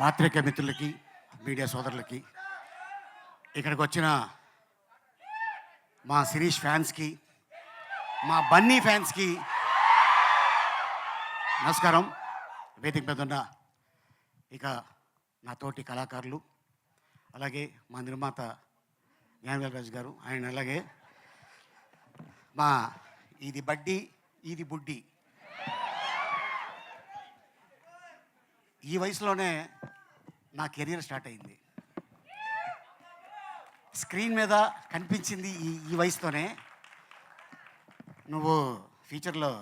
పాత్రిక మిత్రులకి మీడియా సోదరులకి. ఇక్కడికి వచ్చిన మా శిరీష్ ఫ్యాన్స్కి మా బన్నీ ఫ్యాన్స్కి నమస్కారం. వేదిక మీద ఉన్న ఇక నా తోటి కళాకారులు అలాగే మా నిర్మాత జ్ఞానవేలరాజు గారు ఆయన అలాగే మా ఇది బడ్డీ ఇది బుడ్డి. ఈ వయసులోనే నా కెరీర్ స్టార్ట్ అయింది. స్క్రీన్ మీద కనిపించింది ఈ ఈ వయసుతోనే. నువ్వు ఫ్యూచర్లో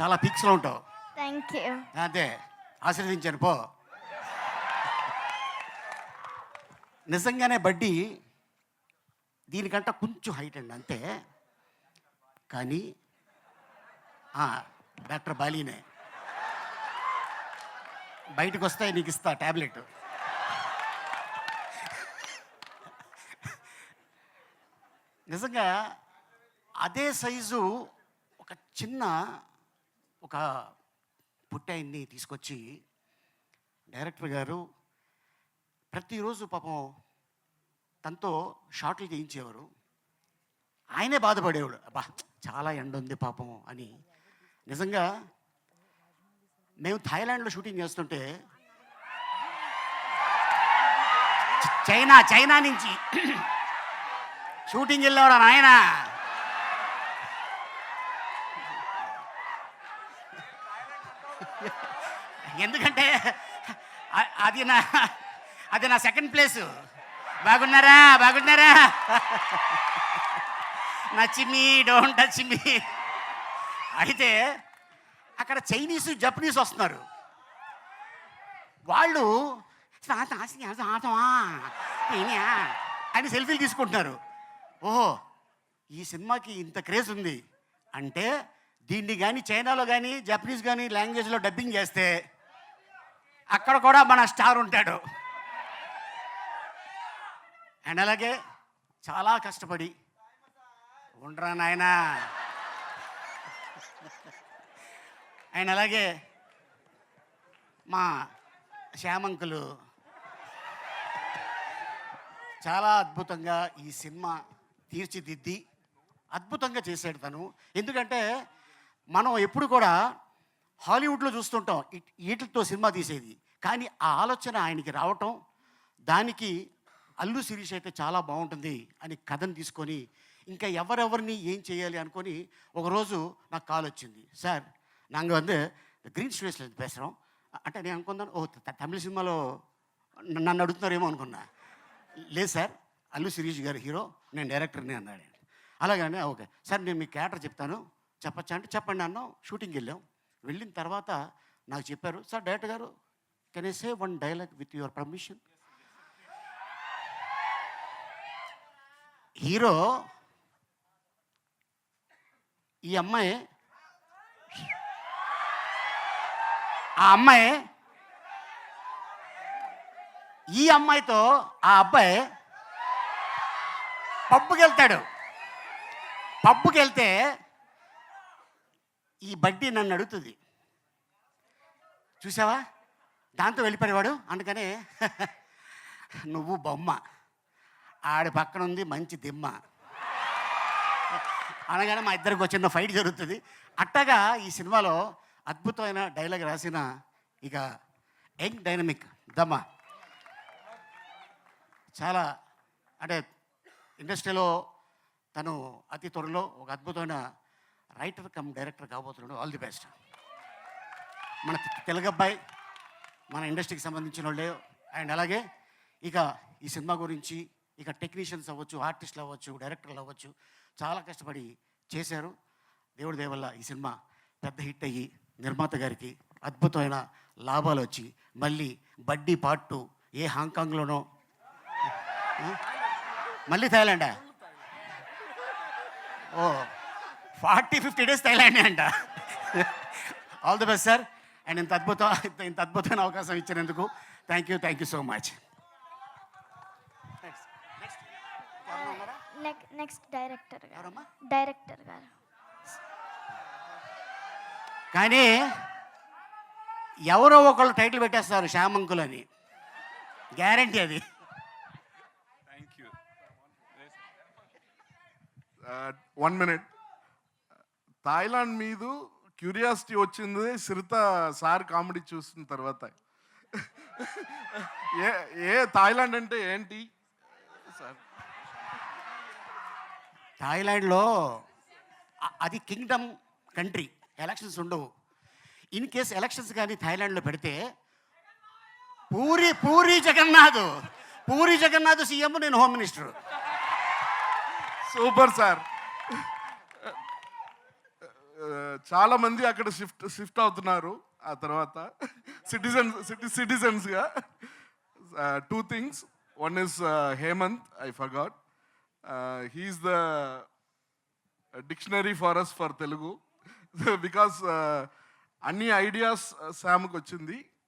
చాలా పీక్స్లో ఉంటావు. థ్యాంక్ యూ అదే ఆశీర్వదించాను పో. నిజంగానే బడ్డీ దీనికంట కొంచెం హైట్ అండి అంతే. కానీ డాక్టర్ బాలీనే బయటకు వస్తాయి నీకు ఇస్తా ట్యాబ్లెట్ నిజంగా అదే సైజు ఒక చిన్న ఒక పుట్టాయిని తీసుకొచ్చి డైరెక్టర్ గారు ప్రతిరోజు పాపం తనతో షార్ట్లు తీయించేవారు ఆయనే బాధపడేవాడు. అబ్బా చాలా ఎండ ఉంది పాపం అని. నిజంగా మేము థాయిలాండ్లో షూటింగ్ చేస్తుంటే చైనా చైనా నుంచి షూటింగ్ వెళ్ళేవాడు నాయన? ఎందుకంటే అది నా అది నా సెకండ్ ప్లేసు. బాగున్నారా? బాగున్నారా? నచ్చిమి డోంట్ టచ్ మీ. అయితే అక్కడ చైనీస్ జపనీస్ వస్తున్నారు. వాళ్ళు అని సెల్ఫీలు తీసుకుంటున్నారు. ఓహో ఈ సినిమాకి ఇంత క్రేజ్ ఉంది. అంటే దీన్ని కానీ చైనాలో కానీ జపనీస్ కానీ లాంగ్వేజ్లో డబ్బింగ్ చేస్తే అక్కడ కూడా మన స్టార్ ఉంటాడు. అండ్ అలాగే చాలా కష్టపడి ఉండరా నాయనా? అండ్ అలాగే మా శ్యామంకులు. చాలా అద్భుతంగా ఈ సినిమా తీర్చిదిద్ది అద్భుతంగా చేశాడు తను. ఎందుకంటే మనం ఎప్పుడు కూడా హాలీవుడ్లో చూస్తుంటాం వీటితో సినిమా తీసేది. కానీ ఆ ఆలోచన ఆయనకి రావటం దానికి అల్లు శిరీష్ అయితే చాలా బాగుంటుంది అని కథను తీసుకొని ఇంకా ఎవరెవరిని ఏం చేయాలి అనుకొని ఒకరోజు నాకు కాల్ వచ్చింది. సార్ నాకు வந்து గ్రీన్ స్టూడియోస్లో పేసరం అంటే నేను అనుకుందాను ఓ తమిళ సినిమాలో నన్ను అడుగుతున్నారేమో అనుకున్నా లేదు సార్ అల్లు శిరీష్ గారు హీరో నేను డైరెక్టర్ని అన్నాడు అలాగనే ఓకే సార్ నేను మీకు క్యాటర్ చెప్తాను చెప్పచ్చా అంటే చెప్పండి అన్నాం షూటింగ్కి వెళ్ళాం వెళ్ళిన తర్వాత నాకు చెప్పారు సార్ డైరెక్టర్ గారు can I say one dialogue with your permission hero ఈ అమ్మాయి ఆ అమ్మాయి ఈ అమ్మాయితో ఆ అబ్బాయి పబ్బుకి వెళ్తాడు పబ్బుకి వెళ్తే ఈ బడ్డీ నన్ను అడుగుతుంది. చూసావా? దాంతో వెళ్ళిపోయేవాడు అందుకనే నువ్వు బొమ్మ. ఆడి పక్కన ఉంది మంచి దిమ్మ. అనగానే మా ఇద్దరికి వచ్చిన ఫైట్ జరుగుతుంది. అట్టగా ఈ సినిమాలో అద్భుతమైన డైలాగ్ రాసిన ఇక యంగ్ డైనమిక్ దమ్మ. చాలా అంటే ఇండస్ట్రీలో తను అతి త్వరలో ఒక అద్భుతమైన writer come director కాబోతున్నాడు. All the best. మన తెలుగబ్బాయి మన ఇండస్ట్రీకి సంబంధించిన వాళ్ళే. అండ్ అలాగే ఇక ఈ సినిమా గురించి ఇక టెక్నీషియన్స్ అవ్వచ్చు ఆర్టిస్టులు అవ్వచ్చు డైరెక్టర్లు అవ్వచ్చు చాలా కష్టపడి చేశారు. దేవుడి దేవల్ల ఈ సినిమా పెద్ద హిట్ అయ్యి నిర్మాత గారికి అద్భుతమైన లాభాలు వచ్చి మళ్ళీ బడ్డీ పార్ట్ టూ ఏ హాంకాంగ్లోనో? మళ్ళీ థాయిలాండా? ఓ ఫార్టీ ఫిఫ్టీ డేస్ థైలాండ్ అంట. All the best sir. And ఇంత అద్భుతం ఇంత అద్భుతమైన అవకాశం ఇచ్చినందుకు thank you thank you so much. Next director గారు. డైరెక్టర్ గారు. కానీ ఎవరో ఒకళ్ళు టైటిల్ పెట్టేస్తారు శ్యామంకుల్ అని. గ్యారంటీ అది. Thank you one minute Thailand మీద క్యూరియాసిటీ వచ్చింది సిరిత సార్ కామెడీ చూసిన తర్వాత. ఏ ఏ థాయిలాండ్ అంటే ఏంటి? సార్ థాయిలాండ్లో అది కింగ్డమ్ కంట్రీ ఎలక్షన్స్ ఉండవు. ఇన్ కేస్ ఎలక్షన్స్ కానీ థాయిలాండ్లో పెడితే పూరి పూరి జగన్నాథ్ పూరి జగన్నాథ్ సీఎం నేను హోమ్ మినిస్టర్. Super sir. చాలా మంది అక్కడ షిఫ్ట్ షిఫ్ట్ అవుతున్నారు. ఆ తర్వాత సిటిజన్స్ సిటి సిటిజన్స్గా. Two things one is Hemanth I forgot he's the dictionary for us for Telugu because uh, అన్ని ఐడియాస్ శామ్కి uh, వచ్చింది.